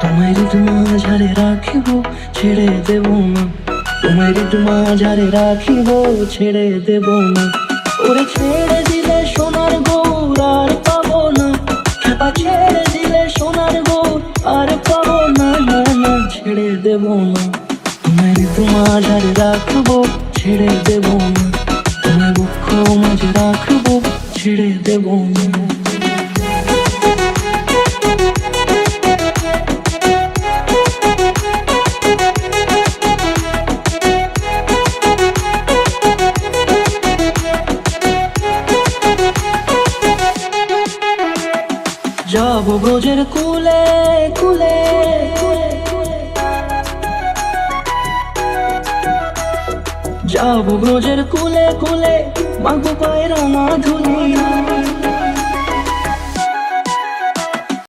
তোমায় হৃদ মাঝারে রাখিব, ছেড়ে দেব না। তোমায় হৃদ মাঝারে রাখিব, ছেড়ে দেব না। ওরে ছেড়ে দিলে সোনার গৌর আর পাবো না। খেপা ছেড়ে দিলে সোনার গৌর আর পাবো না না না, ছেড়ে দেব না। তোমায় হৃদ মাঝারে রাখব, ছেড়ে দেব না। তোমায় বক্ষ মাঝে রাখব, ছেড়ে দেব না। যাব ব্রজের কুলে কুলে যাব ব্রজের কুলে কুলে মাগো পায়রা না ধুলে